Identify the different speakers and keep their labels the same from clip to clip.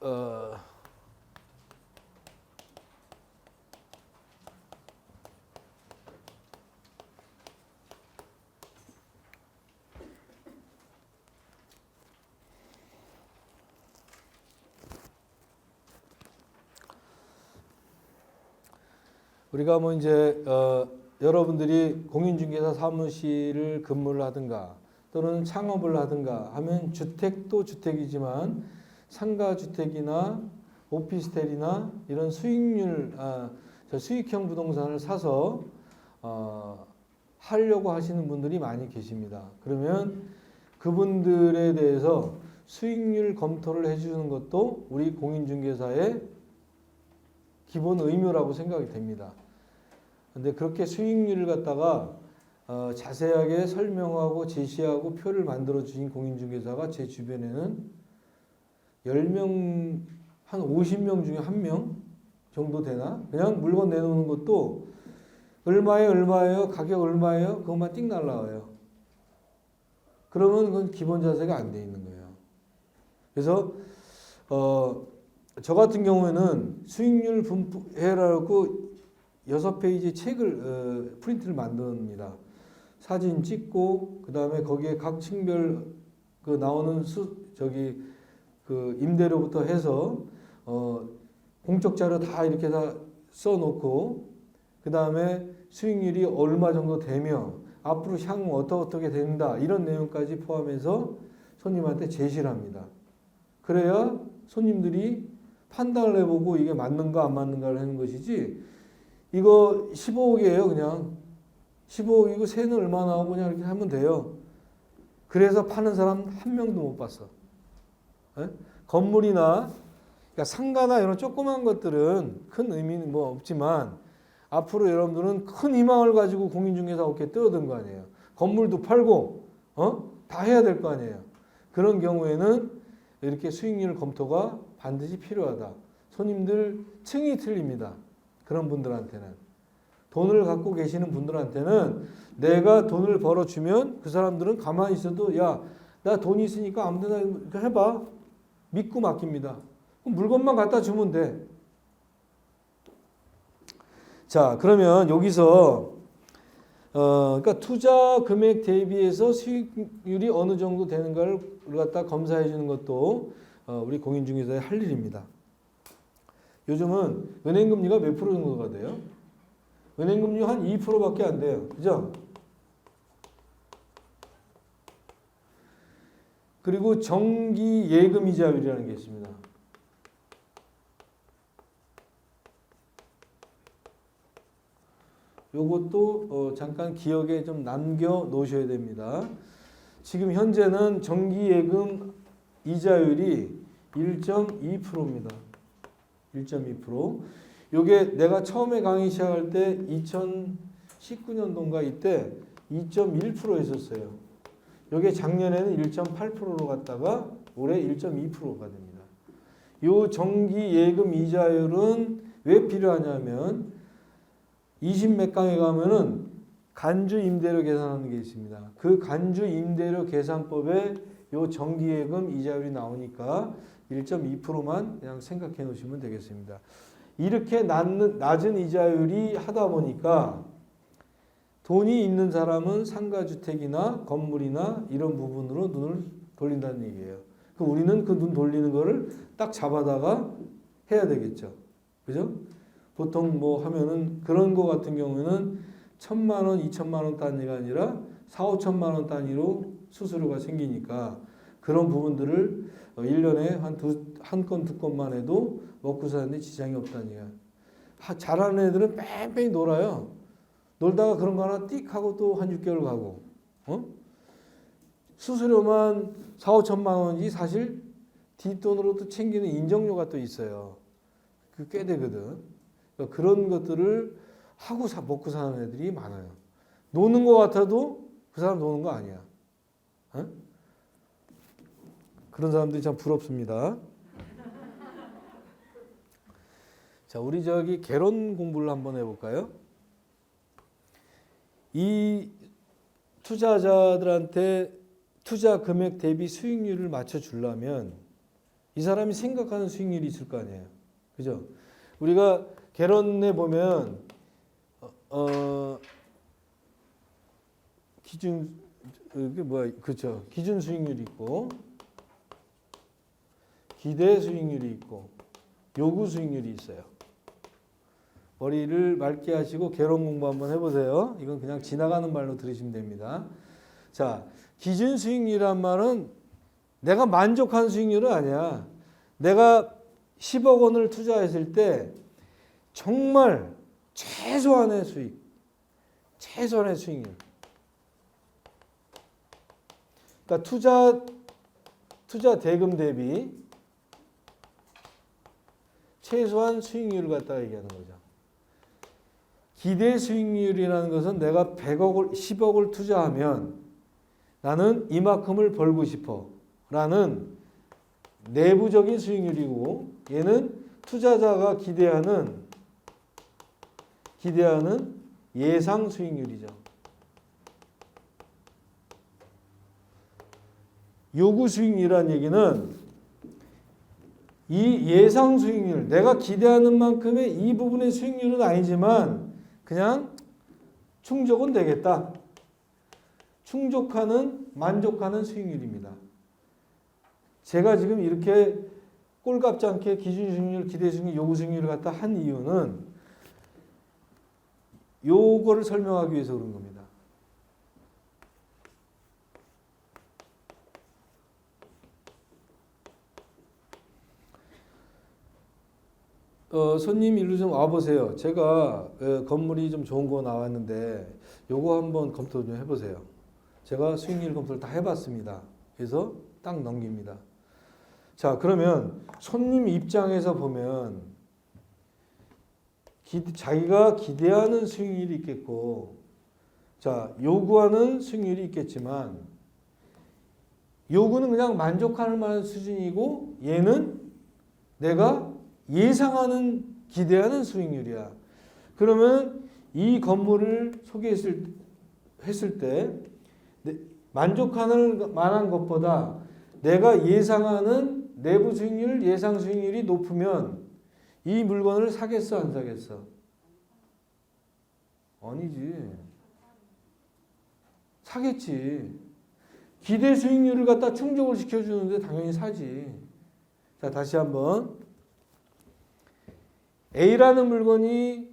Speaker 1: 어, 우리가 뭐 이제 어, 여러분들이 공인중개사 사무실을 근무를 하든가 또는 창업을 하든가 하면 주택도 주택이지만 상가 주택이나 오피스텔이나 이런 수익률 아, 저 수익형 부동산을 사서 어, 하려고 하시는 분들이 많이 계십니다. 그러면 그분들에 대해서 수익률 검토를 해주는 것도 우리 공인중개사의 기본 의무라고 생각이 됩니다. 근데 그렇게 수익률을 갖다가 어, 자세하게 설명하고 제시하고 표를 만들어 주신 공인중개사가 제 주변에는 10명 한 50명 중에 한 명 정도 되나? 그냥 물건 내놓는 것도 얼마에 얼마예요? 가격 얼마예요? 그것만 띵 날라와요. 그러면 그건 기본 자세가 안 돼 있는 거예요. 그래서 어, 저 같은 경우에는 수익률 분포해라고 여섯 페이지 책을 어, 프린트를 만듭니다. 사진 찍고 그 다음에 거기에 각 층별 그 나오는 수 저기 그 임대료부터 해서 어, 공적 자료 다 이렇게 다 써놓고 그 다음에 수익률이 얼마 정도 되며 앞으로 향후 어떻게 어떻게 된다 이런 내용까지 포함해서 손님한테 제시를 합니다. 그래야 손님들이 판단을 해보고 이게 맞는가 안 맞는가를 하는 것이지 이거 15억이에요 그냥 15억이고 세는 얼마 나오고 그냥 이렇게 하면 돼요. 그래서 파는 사람 한 명도 못 봤어. 예? 건물이나 그러니까 상가나 이런 조그만 것들은 큰 의미는 뭐 없지만 앞으로 여러분들은 큰 희망을 가지고 공인중개사 업계에 뛰어든 거 아니에요. 건물도 팔고 어? 다 해야 될 거 아니에요. 그런 경우에는 이렇게 수익률 검토가 반드시 필요하다. 손님들 층이 틀립니다. 그런 분들한테는. 돈을 갖고 계시는 분들한테는 내가 돈을 벌어주면 그 사람들은 가만히 있어도 야, 나돈 있으니까 아무데나 해봐. 믿고 맡깁니다. 물건만 갖다 주면 돼. 자, 그러면 여기서 어, 그러니까 투자 금액 대비해서 수익률이 어느 정도 되는가를 갖다 검사해 주는 것도 어, 우리 공인중개사의 할 일입니다. 요즘은 은행 금리가 몇 프로 정도가 돼요? 은행 금리 한 2%밖에 안 돼요. 그죠? 그리고 정기 예금 이자율이라는 게 있습니다. 요것도 어, 잠깐 기억에 좀 남겨 놓으셔야 됩니다. 지금 현재는 정기 예금 이자율이 1.2%입니다. 1.2%. 요게 내가 처음에 강의 시작할 때 2019년도인가 이때 2.1%였었어요. 요게 작년에는 1.8%로 갔다가 올해 1.2%가 됩니다. 요 정기 예금 이자율은 왜 필요하냐면 20몇 강에 가면은 간주 임대료 계산하는 게 있습니다. 그 간주 임대료 계산법에 요 정기 예금 이자율이 나오니까 1.2%만 그냥 생각해 놓으시면 되겠습니다. 이렇게 낮은, 낮은 이자율이 하다 보니까 돈이 있는 사람은 상가주택이나 건물이나 이런 부분으로 눈을 돌린다는 얘기예요. 그 우리는 그 눈 돌리는 거를 딱 잡아다가 해야 되겠죠. 그죠? 보통 뭐 하면은 그런 거 같은 경우에는 천만 원, 이천만 원 단위가 아니라 사, 오천만 원 단위로 수수료가 생기니까 그런 부분들을 1년에 한 두, 한 건, 두 건만 해도 먹고 사는데 지장이. 하, 잘하는 애들은 뺑뺑이 놀아요. 놀다가 그런 거 하나 띡 하고 또 한 6개월 가고, 어? 수수료만 4, 5천만 원이지 사실 뒷돈으로 또 챙기는 인정료가 또 있어요. 그 꽤 되거든. 그러니까 그런 것들을 하고 사, 먹고 사는 애들이 많아요. 노는 것 같아도 그 사람 노는 거 아니야. 어? 그런 사람들이 참 부럽습니다. 자, 우리 저기 개론 공부를 한번 해볼까요? 이 투자자들한테 투자 금액 대비 수익률을 맞춰 주려면 이 사람이 생각하는 수익률이 있을 거 아니에요. 그죠? 우리가 개론에 보면 어, 어 기준 이게 뭐야? 그죠? 기준 수익률이 있고 기대 수익률이 있고 요구 수익률이 있어요. 머리를 맑게 하시고 개론 공부 한번 해보세요. 이건 그냥 지나가는 말로 들으시면 됩니다. 자, 기준 수익률이란 말은 내가 만족한 수익률은 아니야. 내가 10억 원을 투자했을 때 정말 최소한의 수익, 최소한의 수익률. 그러니까 투자 투자 대금 대비 최소한 수익률을 갖다가 얘기하는 거죠. 기대 수익률이라는 것은 내가 100억을 10억을 투자하면 나는 이만큼을 벌고 싶어 라는 내부적인 수익률이고 얘는 투자자가 기대하는 기대하는 예상 수익률이죠. 요구 수익률이라는 얘기는 이 예상 수익률, 내가 기대하는 만큼의 이 부분의 수익률은 아니지만 그냥 충족은 되겠다. 충족하는 만족하는 수익률입니다. 제가 지금 이렇게 꼴값지 않게 기준 수익률, 기대 수익률, 요구 수익률을 갖다 한 이유는 요거를 설명하기 위해서 그런 겁니다. 어, 손님 일로 좀 와보세요. 제가 어, 건물이 좀 좋은 거 나왔는데 요거 한번 검토 좀 해보세요. 제가 수익률 검토를 다 해봤습니다. 그래서 딱 넘깁니다. 자 그러면 손님 입장에서 보면 기, 자기가 기대하는 수익률이 있겠고 자 요구하는 수익률이 있겠지만 요구는 그냥 만족할 만한 수준이고 얘는 내가 예상하는 기대하는 수익률이야. 그러면 이 건물을 소개했을 했을 때 만족하는 만한 것보다 내가 예상하는 내부 수익률, 예상 수익률이 높으면 이 물건을 사겠어 안 사겠어? 아니지. 사겠지. 기대 수익률을 갖다 충족을 시켜주는데 당연히 사지. 자 다시 한번 A라는 물건이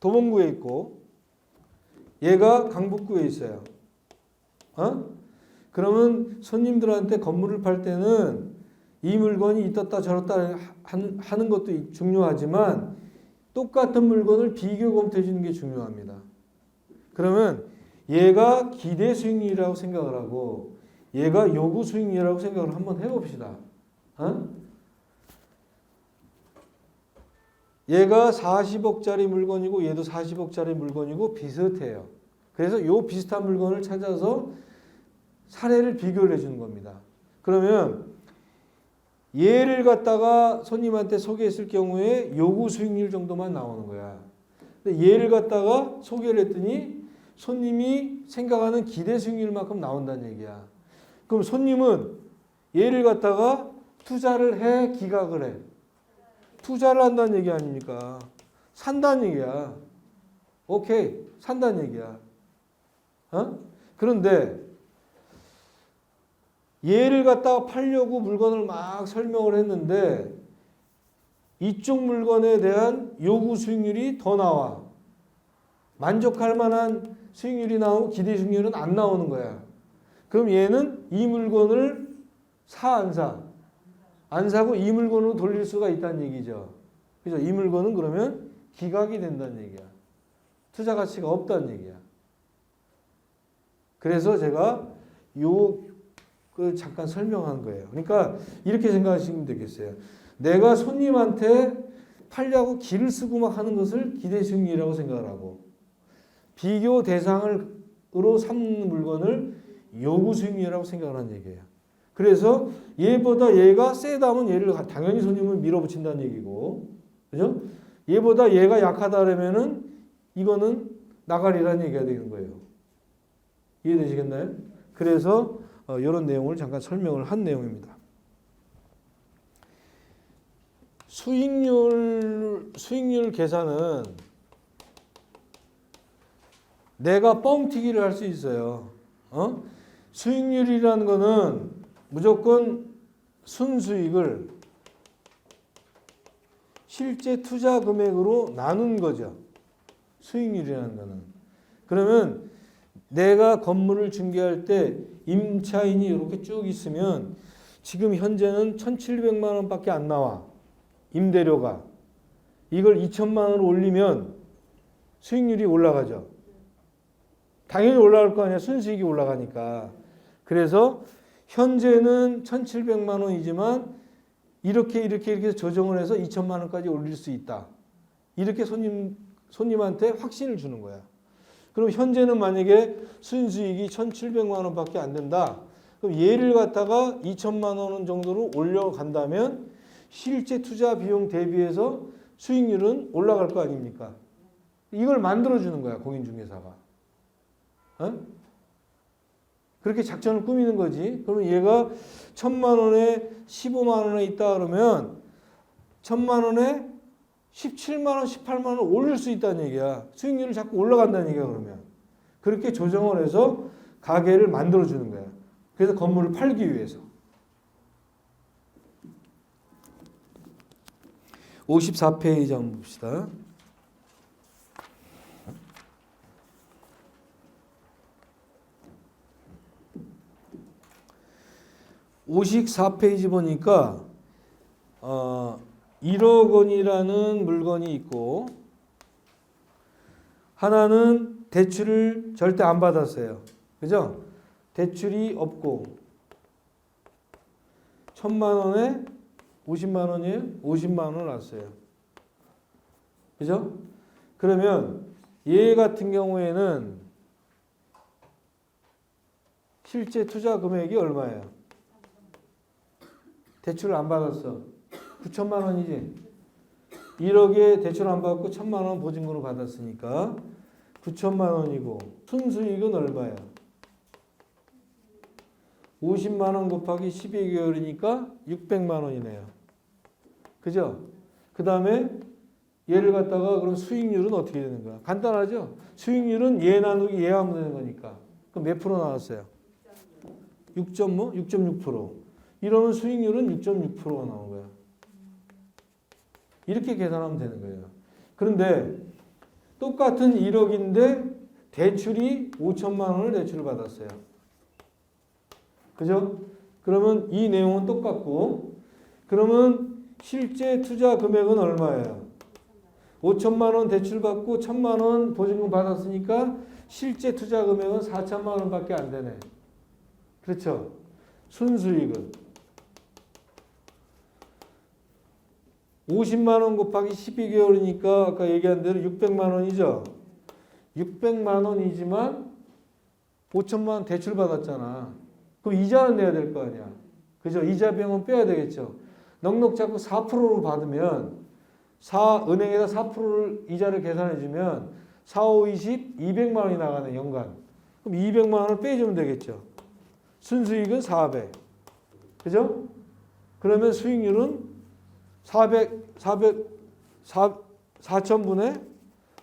Speaker 1: 도봉구에 있고 얘가 강북구에 있어요. 어? 그러면 손님들한테 건물을 팔 때는 이 물건이 있었다 저렇다 하는 것도 중요하지만 똑같은 물건을 비교 검토해 주는 게 중요합니다. 그러면 얘가 기대 수익률이라고 생각을 하고 얘가 요구 수익률이라고 생각을 한번 해봅시다. 어? 얘가 40억짜리 물건이고 얘도 40억짜리 물건이고 비슷해요. 그래서 요 비슷한 물건을 찾아서 사례를 비교를 해주는 겁니다. 그러면 얘를 갖다가 손님한테 소개했을 경우에 요구 수익률 정도만 나오는 거야. 근데 얘를 갖다가 소개를 했더니 손님이 생각하는 기대 수익률만큼 나온다는 얘기야. 그럼 손님은 얘를 갖다가 투자를 해, 기각을 해. 투자를 한다는 얘기 아닙니까? 산다는 얘기야. 오케이, 산다는 얘기야. 어? 그런데 얘를 갖다가 팔려고 물건을 막 설명을 했는데 이쪽 물건에 대한 요구 수익률이 더 나와. 만족할 만한 수익률이 나오고 기대 수익률은 안 나오는 거야. 그럼 얘는 이 물건을 사, 안 사? 안 사고 이 물건으로 돌릴 수가 있다는 얘기죠. 그죠? 이 물건은 그러면 기각이 된다는 얘기야. 투자 가치가 없다는 얘기야. 그래서 제가 요 그 잠깐 설명한 거예요. 그러니까 이렇게 생각하시면 되겠어요. 내가 손님한테 팔려고 길을 쓰고 막 하는 것을 기대 수익이라고 생각을 하고 비교 대상으로 삼는 물건을 요구 수익이라고 생각을 하는 얘기예요. 그래서 얘보다 얘가 세다면 얘를 당연히 손님을 밀어붙인다는 얘기고, 그죠? 얘보다 얘가 약하다라면은 이거는 나가리라는 얘기가 되는 거예요. 이해되시겠나요? 그래서 어, 이런 내용을 잠깐 설명을 한 내용입니다. 수익률 수익률 계산은 내가 뻥튀기를 할 수 있어요. 어? 수익률이라는 거는 무조건 순수익을 실제 투자 금액으로 나눈 거죠. 수익률이라는 거는. 그러면 내가 건물을 중개할 때 임차인이 이렇게 쭉 있으면 지금 현재는 1,700만 원밖에 안 나와. 임대료가. 이걸 2천만 원으로 올리면 수익률이 올라가죠. 당연히 올라갈 거 아니야. 순수익이 올라가니까. 그래서 현재는 1,700만 원이지만 이렇게 이렇게 이렇게 조정을 해서 2천만 원까지 올릴 수 있다. 이렇게 손님 손님한테 확신을 주는 거야. 그럼 현재는 만약에 순수익이 1,700만 원밖에 안 된다. 그럼 얘를 갖다가 2천만 원 정도로 올려간다면 실제 투자 비용 대비해서 수익률은 올라갈 거 아닙니까? 이걸 만들어 주는 거야 공인중개사가. 어? 그렇게 작전을 꾸미는 거지. 그러면 얘가 천만 원에 15만 원에 있다 그러면 천만 원에 17만 원, 18만 원 올릴 수 있다는 얘기야. 수익률이 자꾸 올라간다는 얘기야 그러면. 그렇게 조정을 해서 가게를 만들어 주는 거야. 그래서 건물을 팔기 위해서. 54페이지 한번 봅시다. 54페이지 보니까 어, 1억 원이라는 물건이 있고 하나는 대출을 절대 안 받았어요. 그죠? 대출이 없고 천만 원에 50만 원이에요? 50만 원을 놨어요. 그죠? 그러면 얘 같은 경우에는 실제 투자 금액이 얼마예요? 대출을 안 받았어. 9천만 원이지. 1억에 대출 안 받고 1천만 원 보증금을 받았으니까 9천만 원이고 순수익은 얼마야? 50만 원 곱하기 12개월이니까 600만 원이네요. 그죠? 그 다음에 얘를 갖다가 그럼 수익률은 어떻게 되는 거야? 간단하죠? 수익률은 얘 나누기 얘 하면 되는 거니까. 그럼 몇 프로 나왔어요? 6. 뭐? 6.6%. 이러면 수익률은 6.6%가 나온 거야. 이렇게 계산하면 되는 거예요. 그런데 똑같은 1억인데 대출이 5천만 원을 대출을 받았어요. 그죠? 그러면 이 내용은 똑같고 그러면 실제 투자 금액은 얼마예요? 5천만 원 대출 받고 1천만 원 보증금 받았으니까 실제 투자 금액은 4천만 원밖에 안 되네. 그렇죠? 순수익은 50만 원 곱하기 12개월이니까 아까 얘기한 대로 600만 원이죠. 600만 원이지만 5천만 원 대출 받았잖아. 그럼 이자는 내야 될 거 아니야. 그죠? 이자 비용은 빼야 되겠죠. 넉넉 잡고 4%로 받으면 4 은행에다 4%를 이자를 계산해 주면 4, 5, 20, 200만 원이 나가네 연간. 그럼 200만 원을 빼주면 되겠죠. 순수익은 400. 그죠? 그러면 수익률은 400, 400, 4, 4천분의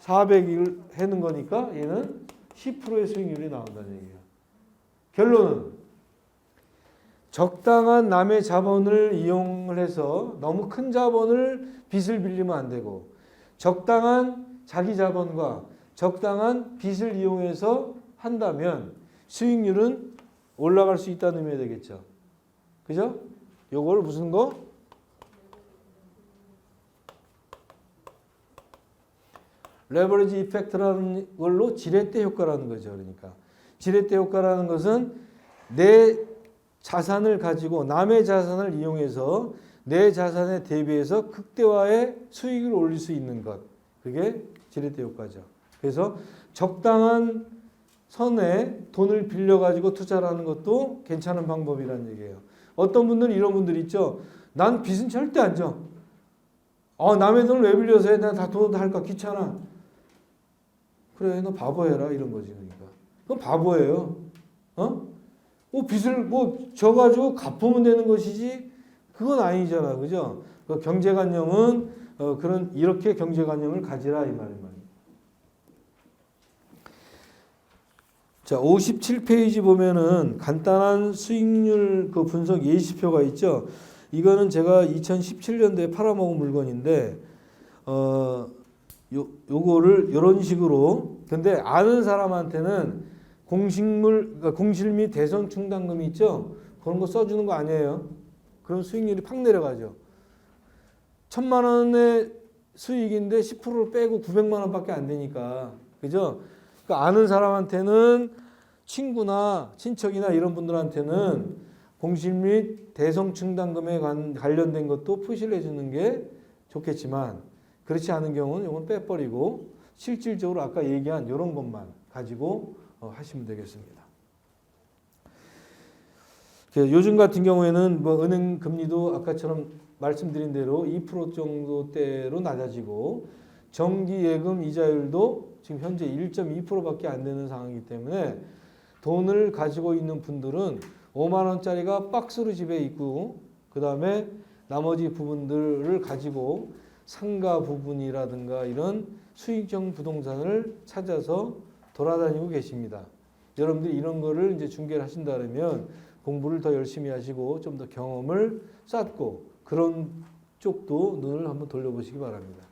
Speaker 1: 400을 해는 거니까 얘는 10%의 수익률이 나온다는 얘기야. 결론은 적당한 남의 자본을 이용을 해서 너무 큰 자본을 빚을 빌리면 안 되고 적당한 자기 자본과 적당한 빚을 이용해서 한다면 수익률은 올라갈 수 있다는 의미가 되겠죠. 그죠? 요걸 무슨 거? 레버리지 이펙트라는 걸로 지렛대 효과라는 거죠. 그러니까 지렛대 효과라는 것은 내 자산을 가지고 남의 자산을 이용해서 내 자산에 대비해서 극대화의 수익을 올릴 수 있는 것. 그게 지렛대 효과죠. 그래서 적당한 선에 돈을 빌려가지고 투자를 하는 것도 괜찮은 방법이라는 얘기예요. 어떤 분들은 이런 분들 있죠. 난 빚은 절대 안 져. 어, 남의 돈을 왜 빌려서 해? 내가 다돈 할까 귀찮아. 그래, 너 바보해라 이런 거지 그러니까. 그건 바보예요. 어? 뭐 빚을 뭐 져가지고 갚으면 되는 것이지 그건 아니잖아, 그죠? 그 경제관념은 어, 그런 이렇게 경제관념을 가지라 이 말입니다. 자, 57페이지 보면은 간단한 수익률 그 분석 예시표가 있죠. 이거는 제가 2017년도에 팔아먹은 물건인데 어 요, 요거를 이런 식으로 근데 아는 사람한테는 공식물 그러니까 공실 및 대선 충당금이 있죠. 그런 거 써주는 거 아니에요. 그럼 수익률이 팍 내려가죠. 천만 원의 수익인데 10%를 빼고 900만 원밖에 안 되니까 그죠? 그러니까 아는 사람한테는 친구나 친척이나 이런 분들한테는 공실 및 대성 충당금에 관- 관련된 것도 표시를 해주는 게 좋겠지만 그렇지 않은 경우는 이건 빼버리고 실질적으로 아까 얘기한 이런 것만 가지고 어, 하시면 되겠습니다. 그 요즘 같은 경우에는 뭐 은행 금리도 아까처럼 말씀드린 대로 2% 정도대로 낮아지고 정기 예금 이자율도 지금 현재 1.2%밖에 안 되는 상황이기 때문에 돈을 가지고 있는 분들은 5만 원짜리가 박스로 집에 있고 그 다음에 나머지 부분들을 가지고 상가 부분이라든가 이런 수익형 부동산을 찾아서 돌아다니고 계십니다. 여러분들이 이런 거를 이제 중개를 하신다 그러면 공부를 더 열심히 하시고 좀 더 경험을 쌓고 그런 쪽도 눈을 한번 돌려보시기 바랍니다.